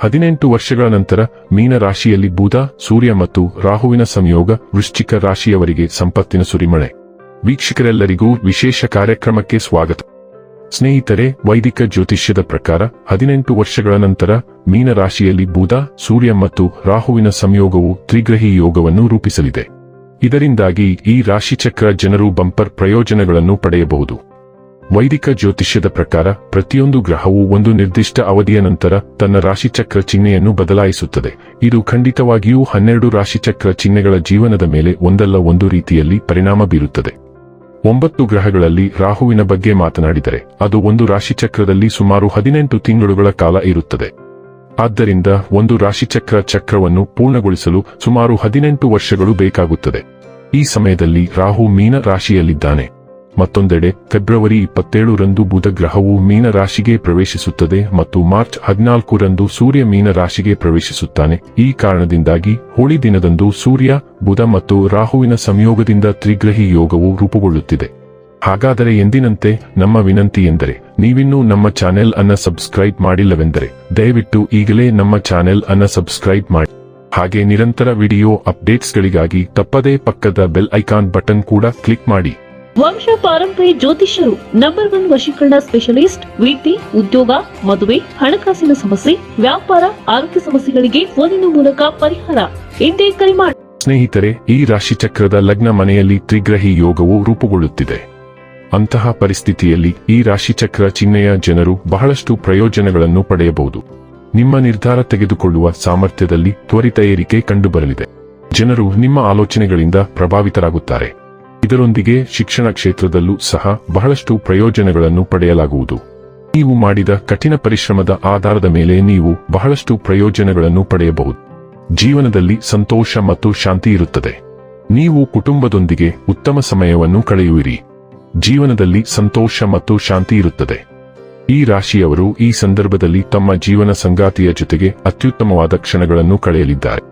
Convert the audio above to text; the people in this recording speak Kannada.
ಹದಿನೆಂಟು ವರ್ಷಗಳ ನಂತರ ಮೀನ ರಾಶಿಯಲ್ಲಿ ಬುಧ, ಸೂರ್ಯ ಮತ್ತು ರಾಹುವಿನ ಸಂಯೋಗ ವೃಶ್ಚಿಕ ರಾಶಿಯವರಿಗೆ ಸಂಪತ್ತಿನ ಸುರಿಮಳೆ. ವೀಕ್ಷಕರೆಲ್ಲರಿಗೂ ವಿಶೇಷ ಕಾರ್ಯಕ್ರಮಕ್ಕೆ ಸ್ವಾಗತ. ಸ್ನೇಹಿತರೆ, ವೈದಿಕ ಜ್ಯೋತಿಷ್ಯದ ಪ್ರಕಾರ ಹದಿನೆಂಟು ವರ್ಷಗಳ ನಂತರ ಮೀನ ರಾಶಿಯಲ್ಲಿ ಬುಧ, ಸೂರ್ಯ ಮತ್ತು ರಾಹುವಿನ ಸಂಯೋಗವು ತ್ರಿಗ್ರಹಿ ಯೋಗವನ್ನು ರೂಪಿಸಲಿದೆ. ಇದರಿಂದಾಗಿ ಈ ರಾಶಿಚಕ್ರ ಜನರು ಬಂಪರ್ ಪ್ರಯೋಜನಗಳನ್ನು ಪಡೆಯಬಹುದು. ವೈದಿಕ ಜ್ಯೋತಿಷ್ಯದ ಪ್ರಕಾರ ಪ್ರತಿಯೊಂದು ಗ್ರಹವು ಒಂದು ನಿರ್ದಿಷ್ಟ ಅವಧಿಯ ನಂತರ ತನ್ನ ರಾಶಿಚಕ್ರ ಚಿಹ್ನೆಯನ್ನು ಬದಲಾಯಿಸುತ್ತದೆ. ಇದು ಖಂಡಿತವಾಗಿಯೂ ಹನ್ನೆರಡು ರಾಶಿಚಕ್ರ ಚಿಹ್ನೆಗಳ ಜೀವನದ ಮೇಲೆ ಒಂದಲ್ಲ ಒಂದು ರೀತಿಯಲ್ಲಿ ಪರಿಣಾಮ ಬೀರುತ್ತದೆ. ಒಂಬತ್ತು ಗ್ರಹಗಳಲ್ಲಿ ರಾಹುವಿನ ಬಗ್ಗೆ ಮಾತನಾಡಿದರೆ ಅದು ಒಂದು ರಾಶಿಚಕ್ರದಲ್ಲಿ ಸುಮಾರು ಹದಿನೆಂಟು ತಿಂಗಳುಗಳ ಕಾಲ ಇರುತ್ತದೆ. ಆದ್ದರಿಂದ ಒಂದು ರಾಶಿಚಕ್ರ ಚಕ್ರವನ್ನು ಪೂರ್ಣಗೊಳಿಸಲು ಸುಮಾರು ಹದಿನೆಂಟು ವರ್ಷಗಳು ಬೇಕಾಗುತ್ತದೆ. ಈ ಸಮಯದಲ್ಲಿ ರಾಹು ಮೀನ ರಾಶಿಯಲ್ಲಿದ್ದಾನೆ. ಮತ್ತೊಂದೆಡೆ, ಫೆಬ್ರವರಿ ಇಪ್ಪತ್ತೇಳರಂದು ಬುಧ ಗ್ರಹವು ಮೀನ ರಾಶಿಗೆ ಪ್ರವೇಶಿಸುತ್ತದೆ ಮತ್ತು ಮಾರ್ಚ್ ಹದಿನಾಲ್ಕರಂದು ಸೂರ್ಯ ಮೀನ ರಾಶಿಗೆ ಪ್ರವೇಶಿಸುತ್ತಾನೆ. ಈ ಕಾರಣದಿಂದಾಗಿ ಹೋಳಿ ದಿನದಂದು ಸೂರ್ಯ, ಬುಧ ಮತ್ತು ರಾಹುವಿನ ಸಂಯೋಗದಿಂದ ತ್ರಿಗ್ರಹಿ ಯೋಗವು ರೂಪುಗೊಳ್ಳುತ್ತಿದೆ. ಹಾಗಾದರೆ ಎಂದಿನಂತೆ? ನಮ್ಮ ವಿನಂತಿ ಎಂದರೆ, ನೀವಿನ್ನೂ ನಮ್ಮ ಚಾನೆಲ್ ಅನ್ನ ಸಬ್ಸ್ಕ್ರೈಬ್ ಮಾಡಿಲ್ಲವೆಂದರೆ, ದಯವಿಟ್ಟು ಈಗಲೇ ನಮ್ಮ ಚಾನೆಲ್ ಅನ್ನ ಸಬ್ಸ್ಕ್ರೈಬ್ ಮಾಡಿ. ಹಾಗೆ ನಿರಂತರ ವಿಡಿಯೋ ಅಪ್ಡೇಟ್ಸ್ಗಳಿಗಾಗಿ ತಪ್ಪದೇ ಪಕ್ಕದ ಬೆಲ್ ಐಕಾನ್ ಬಟನ್ ಕೂಡ ಕ್ಲಿಕ್ ಮಾಡಿ. ವಂಶ ಪಾರಂಪರ್ಯ ಜ್ಯೋತಿಷ್ಯರು ನಂಬರ್ ಒನ್ ವಶೀಕರಣ ಸ್ಪೆಷಲಿಸ್ಟ್ ವಿದ್ಯೆ ಉದ್ಯೋಗ, ಮದುವೆ, ಹಣಕಾಸಿನ ಸಮಸ್ಯೆ, ವ್ಯಾಪಾರ, ಆರೋಗ್ಯ ಸಮಸ್ಯೆಗಳಿಗೆ ಫೋನಿನ ಮೂಲಕ ಪರಿಹಾರ. ಎಂದೇ ಕರೆ ಮಾಡಿ ಸ್ನೇಹಿತರೆ, ಈ ರಾಶಿಚಕ್ರದ ಲಗ್ನ ಮನೆಯಲ್ಲಿ ತ್ರಿಗ್ರಹಿ ಯೋಗವು ರೂಪುಗೊಳ್ಳುತ್ತಿದೆ. ಅಂತಹ ಪರಿಸ್ಥಿತಿಯಲ್ಲಿ ಈ ರಾಶಿಚಕ್ರ ಚಿಹ್ನೆಯ ಜನರು ಬಹಳಷ್ಟು ಪ್ರಯೋಜನಗಳನ್ನು ಪಡೆಯಬಹುದು. ನಿಮ್ಮ ನಿರ್ಧಾರ ತೆಗೆದುಕೊಳ್ಳುವ ಸಾಮರ್ಥ್ಯದಲ್ಲಿ ತ್ವರಿತ ಏರಿಕೆ ಕಂಡುಬರಲಿದೆ. ಜನರು ನಿಮ್ಮ ಆಲೋಚನೆಗಳಿಂದ ಪ್ರಭಾವಿತರಾಗುತ್ತಾರೆ. ಇದರೊಂದಿಗೆ ಶಿಕ್ಷಣ ಕ್ಷೇತ್ರದಲ್ಲೂ ಸಹ ಬಹಳಷ್ಟು ಪ್ರಯೋಜನಗಳನ್ನು ಪಡೆಯಲಾಗುವುದು. ನೀವು ಮಾಡಿದ ಕಠಿಣ ಪರಿಶ್ರಮದ ಆಧಾರದ ಮೇಲೆ ನೀವು ಬಹಳಷ್ಟು ಪ್ರಯೋಜನಗಳನ್ನು ಪಡೆಯಬಹುದು. ಜೀವನದಲ್ಲಿ ಸಂತೋಷ ಮತ್ತು ಶಾಂತಿ ಇರುತ್ತದೆ. ನೀವು ಕುಟುಂಬದೊಂದಿಗೆ ಉತ್ತಮ ಸಮಯವನ್ನು ಕಳೆಯುವಿರಿ. ಜೀವನದಲ್ಲಿ ಸಂತೋಷ ಮತ್ತು ಶಾಂತಿ ಇರುತ್ತದೆ. ಈ ರಾಶಿಯವರು ಈ ಸಂದರ್ಭದಲ್ಲಿ ತಮ್ಮ ಜೀವನ ಸಂಗಾತಿಯ ಜೊತೆಗೆ ಅತ್ಯುತ್ತಮವಾದ ಕ್ಷಣಗಳನ್ನು ಕಳೆಯಲಿದ್ದಾರೆ.